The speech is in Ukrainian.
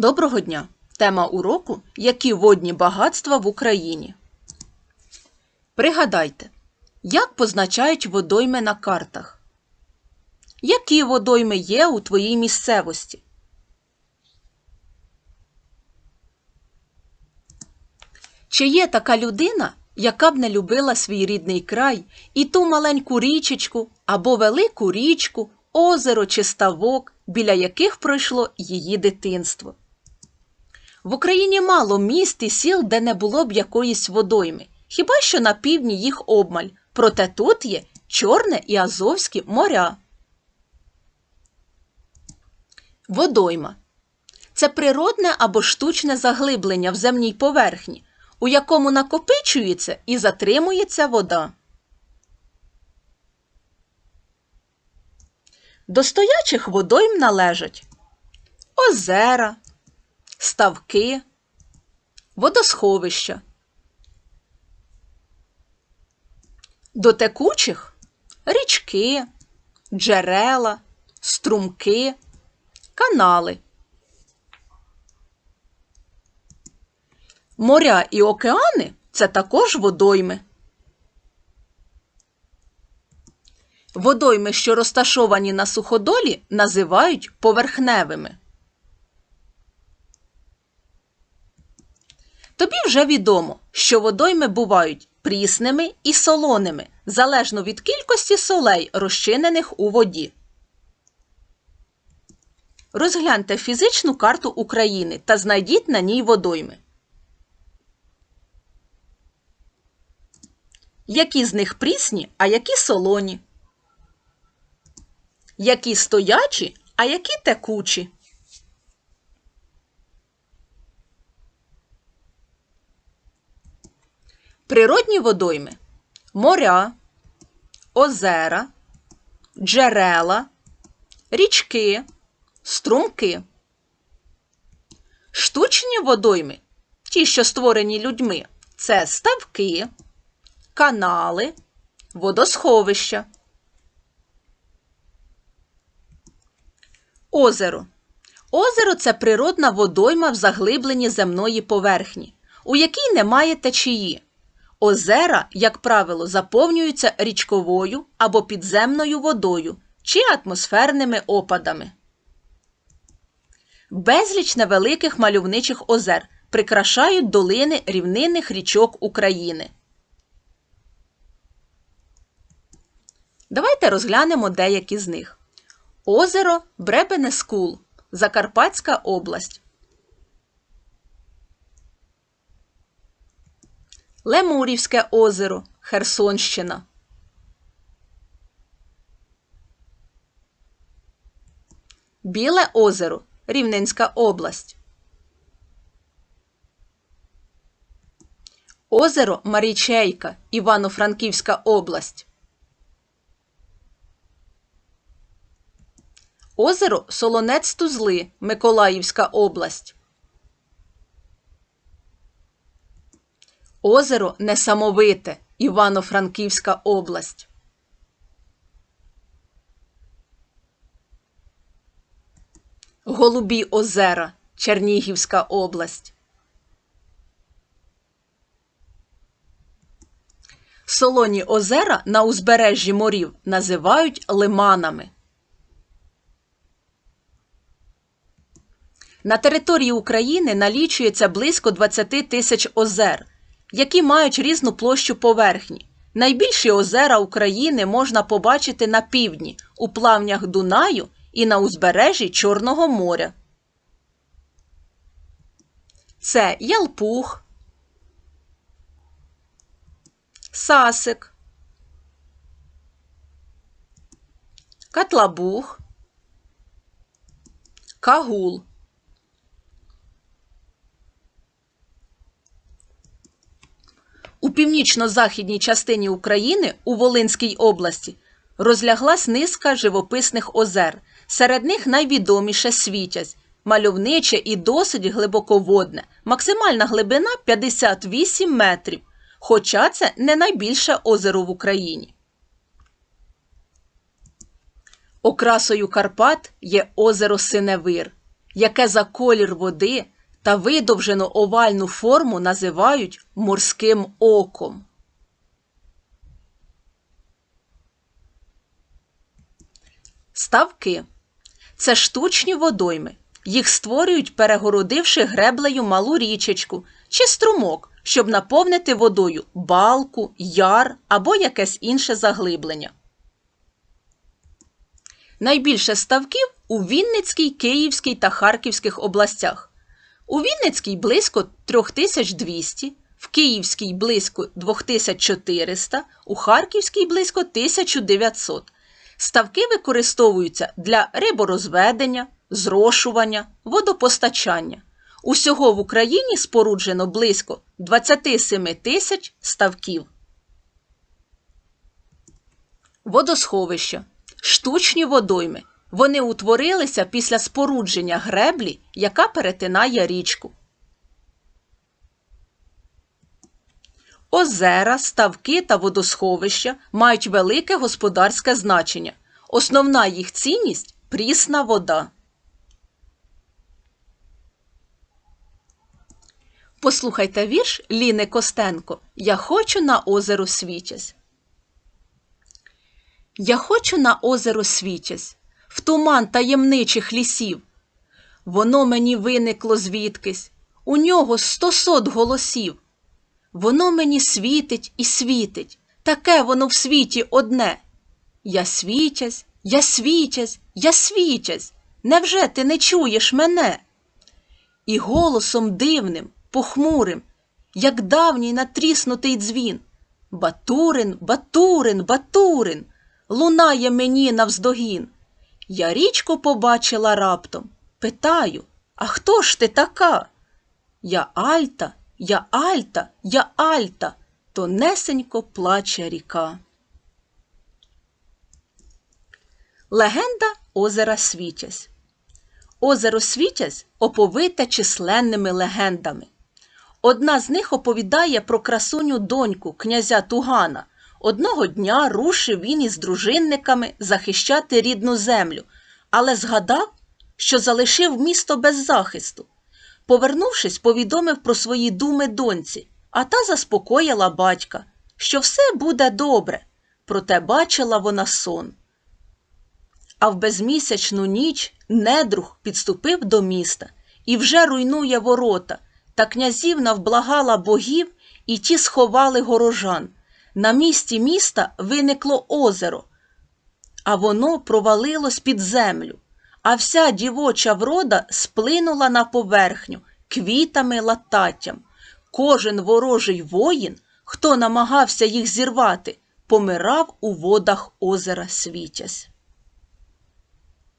Доброго дня! Тема уроку Які водні багатства в Україні. Пригадайте, як позначають водойми на картах? Які водойми є у твоїй місцевості? Чи є така людина, яка б не любила свій рідний край і ту маленьку річечку або велику річку, озеро чи ставок, біля яких пройшло її дитинство? В Україні мало міст і сіл, де не було б якоїсь водойми, хіба що на півдні їх обмаль, проте тут є Чорне і Азовські моря. Водойма це природне або штучне заглиблення в земній поверхні, у якому накопичується і затримується вода. До стоячих водойм належать озера, ставки, водосховища. До текучих річки, джерела, струмки, канали. Моря і океани це також водойми. Водойми, що розташовані на суходолі, називають поверхневими. Тобі вже відомо, що водойми бувають прісними і солоними, залежно від кількості солей, розчинених у воді. Розгляньте фізичну карту України та знайдіть на ній водойми. Які з них прісні, а які солоні? Які стоячі, а які текучі? Природні водойми моря, озера, джерела, річки, струмки. Штучні водойми, ті, що створені людьми, це ставки, канали, водосховища. Озеро. Озеро це природна водойма в заглибленні земної поверхні, у якій немає течії. Озера, як правило, заповнюються річковою або підземною водою чи атмосферними опадами. Безліч невеликих мальовничих озер прикрашають долини рівнинних річок України. Давайте розглянемо деякі з них. Озеро Бребенескул, Закарпатська область. Лемурівське озеро Херсонщина. Біле озеро Рівненська область. Озеро Марічейка Івано-Франківська область. Озеро Солонець Тузли Миколаївська область. Озеро Несамовите Івано-Франківська область. Голубі озера Чернігівська область. Солоні озера на узбережжі морів називають лиманами. На території України налічується близько 20 тисяч озер, які мають різну площу поверхні. Найбільші озера України можна побачити на півдні, у плавнях Дунаю і на узбережжі Чорного моря. Це Ялпух, Сасик, Катлабух, Кагул. У північно-західній частині України у Волинській області розляглась низка живописних озер. Серед них найвідоміше світязь, мальовниче і досить глибоководне, максимальна глибина 58 метрів, хоча це не найбільше озеро в Україні. Окрасою Карпат є озеро Синевир. яке за колір води та видовжену овальну форму називають морським оком. Ставки це штучні водойми. Їх створюють, перегородивши греблею малу річечку чи струмок, щоб наповнити водою балку, яр або якесь інше заглиблення. Найбільше ставків у Вінницькій, Київській та Харківських областях. У Вінницькій близько 3200, в Київській близько 2400, у Харківській близько 1900. Ставки використовуються для риборозведення, зрошування, водопостачання. Усього в Україні споруджено близько 27 тисяч ставків. Водосховища. Штучні водойми. Вони утворилися після спорудження греблі, яка перетинає річку. Озера, ставки та водосховища мають велике господарське значення. Основна їх цінність прісна вода. Послухайте вірш Ліни Костенко Я хочу на озеро свічась. Я хочу на озеро свічась, в туман таємничих лісів. Воно мені виникло звідкись, у нього сто сот голосів. Воно мені світить і світить, таке воно в світі одне. Я свічась, я свічась, я свічась, невже ти не чуєш мене? І голосом дивним, похмурим, як давній натріснутий дзвін. Батурин, Батурин, Батурин, лунає мені навздогін. Я річку побачила раптом. Питаю, а хто ж ти така? Я Альта, я Альта, я Альта, тонесенько плаче ріка. Легенда озера Світязь Озеро Світязь оповите численними легендами. Одна з них оповідає про красуню доньку князя Тугана. Одного дня рушив він із дружинниками захищати рідну землю, але згадав, що залишив місто без захисту. Повернувшись, повідомив про свої думи доньці, а та заспокоїла батька, що все буде добре, проте бачила вона сон. А в безмісячну ніч недруг підступив до міста і вже руйнує ворота, та князівна вблагала богів, і ті сховали горожан. На місці міста виникло озеро, а воно провалилось під землю, а вся дівоча врода сплинула на поверхню квітами лататтям. Кожен ворожий воїн, хто намагався їх зірвати, помирав у водах озера Світязь.